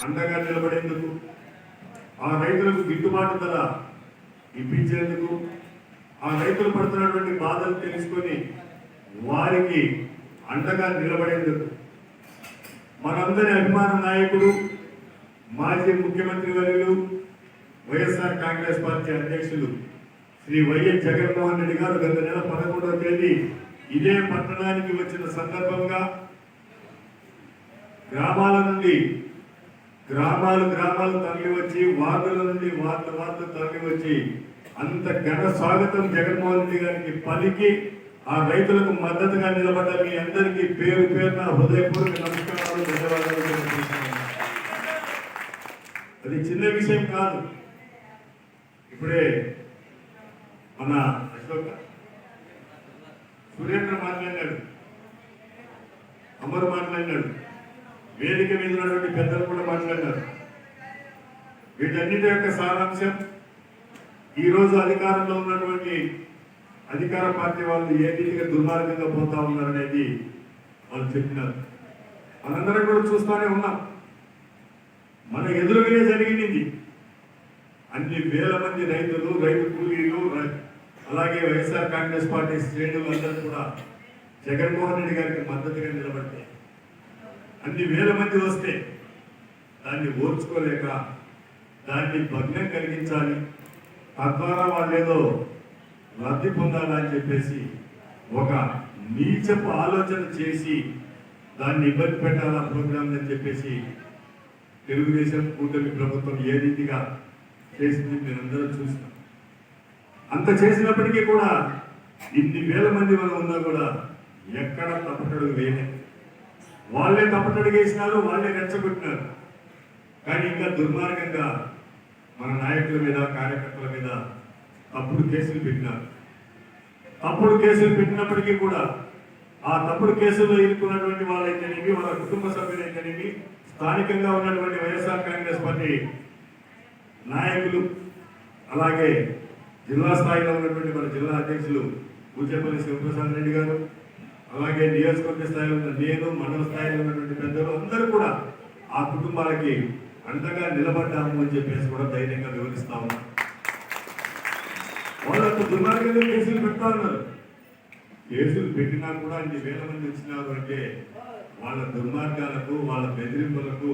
అండగా నిలబడేందుకు ఆ రైతులకు గిట్టుబాటు ధర ఇప్పించేందుకు ఆ రైతులు పడుతున్నటువంటి బాధలు తెలుసుకొని వారికి అండగా నిలబడేందుకు. మనందరి అభిమాన నాయకుడు మాజీ ముఖ్యమంత్రి వర్యులు వైఎస్ఆర్ కాంగ్రెస్ పార్టీ అధ్యక్షులు శ్రీ వైఎస్ జగన్మోహన్ రెడ్డి గారు గత నెల పదకొండవ తేదీ ఇదే పట్టణానికి వచ్చిన సందర్భంగా గ్రామాల నుండి గ్రామాలు గ్రామాలు తరలి వచ్చి వార్డుల నుండి వార్డు వార్డు తరలి వచ్చి అంత ఘన స్వాగతం జగన్మోహన్ రెడ్డి గారికి పలికి ఆ రైతులకు మద్దతుగా నిలబడ్డ మీ అందరికీ పేరు పేరున హృదయపూర్వక నమస్కారాలు ధన్యవాదాలు అది చిన్న విషయం కాదు. ఇప్పుడే మన అశోక్ సురేంద్ర మాట్లాడినాడు. అమరు మాట్లాడినాడు. వేదిక మీద ఉన్నటువంటి పెద్దలు కూడా మాట్లాడినారు. వీటన్నిటి యొక్క సారాంశం ఈరోజు అధికారంలో ఉన్నటువంటి అధికార పార్టీ వాళ్ళు ఏ రీతిగా దుర్మార్గంగా పోతా ఉన్నారనేది వాళ్ళు చెప్పినారు. మనందరం కూడా చూస్తూనే ఉన్నాం. మన ఎదురుగానే జరిగింది. అన్ని వేల మంది రైతులు రైతు కూలీలు రై- అలాగే వైఎస్ఆర్ కాంగ్రెస్ పార్టీ శ్రేణులు అందరూ కూడా జగన్మోహన్ రెడ్డి గారికి మద్దతుగా నిలబడ్డాయి అన్ని వేల మంది వస్తే దాన్ని ఓర్చుకోలేక దాన్ని భగ్నం కలిగించాలి. తద్వారా వాళ్ళు ఏదో లబ్ధి పొందాలని చెప్పేసి ఒక నీచపు ఆలోచన చేసి దాన్ని ఇబ్బంది పెట్టాలా ప్రోగ్రామ్ అని చెప్పేసి తెలుగుదేశం కూటమి ప్రభుత్వం ఏ రీతిగా చేసింది మీరందరూ చూస్తాం అంత చేసినప్పటికీ కూడా ఇన్ని వేల మంది మనం ఉన్నా కూడా ఎక్కడ తప్పటడుగు వేయలేదు. వాళ్ళే తప్పటడుగు వేసినారు వాళ్ళే రెచ్చగొట్టినారు. కానీ ఇంకా దుర్మార్గంగా మన నాయకుల మీద కార్యకర్తల మీద తప్పుడు కేసులు పెట్టినారు. తప్పుడు కేసులు పెట్టినప్పటికీ కూడా ఆ తప్పుడు కేసుల్లో ఇరుక్కున్నటువంటి వాళ్ళైతేనేమి వాళ్ళ కుటుంబ సభ్యులైతేనేమి స్థానికంగా ఉన్నటువంటి వైఎస్ఆర్ కాంగ్రెస్ పార్టీ నాయకులు అలాగే జిల్లా స్థాయిలో ఉన్నటువంటి మన జిల్లా అధ్యక్షులు పూచేపల్లి శివప్రసాద్ రెడ్డి గారు అలాగే నియోజకవర్గ స్థాయిలో ఉన్న నేను మండల స్థాయిలో ఉన్నటువంటి పెద్దలు అందరూ కూడా ఆ కుటుంబాలకి అండగా నిలబడ్డాము అని చెప్పేసి కూడా ధైర్యంగా వివరిస్తా ఉన్నాం. వాళ్ళంత దుర్మార్గంగా కేసులు పెడతా ఉన్నారు. కేసులు పెట్టినా కూడా అన్ని వేల మంది వచ్చినారు అంటే వాళ్ళ దుర్మార్గాలకు వాళ్ళ బెదిరింపులకు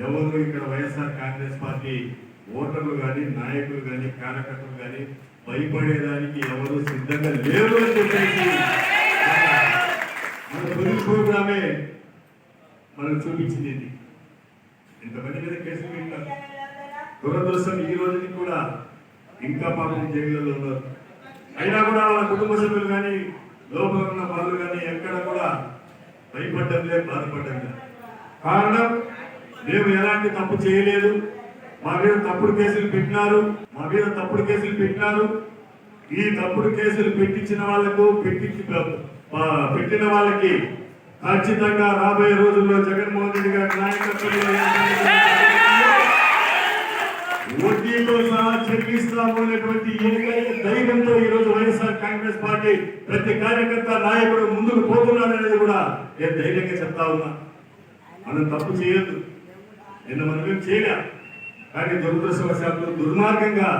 ఎవరు ఇక్కడ వైఎస్ఆర్ కాంగ్రెస్ పార్టీ ఓటర్లు కానీ నాయకులు కానీ కార్యకర్తలు కానీ భయపడేదానికి ఎవరు సిద్ధంగా లేరు అని చెప్పేసి తొలి ప్రోగ్రామే మనకు చూపించింది ఇది ఇంతమంది మీద కేసులు పెట్టారు దురదృష్టం ఈ రోజుకి కూడా ఇంకా పాపం జైళ్ళలో ఉన్నారు. అయినా కూడా వాళ్ళ కుటుంబ సభ్యులు కానీ లోపల ఉన్న వాళ్ళు కానీ ఎక్కడ కూడా భయపడ్డం లేదు బాధపడ్డం లేదు. కారణం మేము ఎలాంటి తప్పు చేయలేదు. మా మీద తప్పుడు కేసులు పెట్టినారు. మా మీద తప్పుడు కేసులు పెట్టినారు. ఈ తప్పుడు కేసులు పెట్టించిన వాళ్ళకు పెట్టించి పెట్టిన వాళ్ళకి ఖచ్చితంగా రాబోయే రోజుల్లో జగన్మోహన్ రెడ్డి గారి నాయకత్వంలో వడ్డీతో సహా చెల్లిస్తాము అనేటువంటి ఏకైక ధైర్యంతో ఈ రోజు వైఎస్ఆర్ కాంగ్రెస్ పార్టీ ప్రతి కార్యకర్త నాయకుడు ముందుకు పోతున్నారనేది కూడా నేను ధైర్యంగా చెప్తా ఉన్నా. మనం తప్పు చేయొద్దు. నిన్న మనం ఏం చేయలే. కానీ దురదృష్టవశాత్తు దుర్మార్గంగా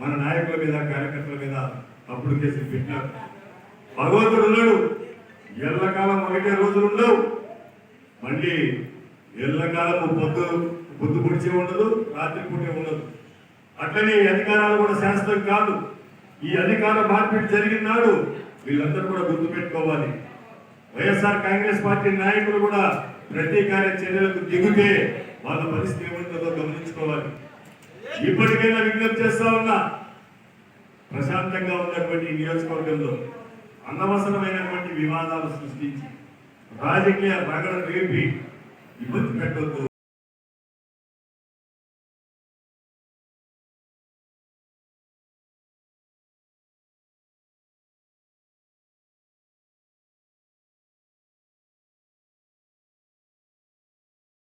మన నాయకుల మీద కార్యకర్తల మీద తప్పుడు కేసులు పెట్టినారు. భగవంతుడు ఉన్నాడు. ఎల్లకాలం ఒకటే రోజులు ఉండవు. మళ్ళీ ఎల్లకాలం పొద్దు పొద్దు పొడిచే ఉండదు రాత్రి పూటే ఉండదు. అట్లనే అధికారాలు కూడా శాశ్వతం కాదు. ఈ అధికార మార్పిడి జరిగినాడు వీళ్ళందరూ కూడా గుర్తుపెట్టుకోవాలి. వైఎస్ఆర్ కాంగ్రెస్ పార్టీ నాయకులు కూడా ప్రతీకార చర్యలకు దిగితే వాళ్ళ పరిస్థితి ఏముంటుందో గమనించుకోవాలి. ఇప్పటికైనా విజ్ఞప్తి చేస్తా ఉన్నా ప్రశాంతంగా ఉన్నటువంటి నియోజకవర్గంలో అనవసరమైనటువంటి వివాదాలు సృష్టించి రాజకీయ రగడ రేపి ఇబ్బంది పెట్టొద్దు.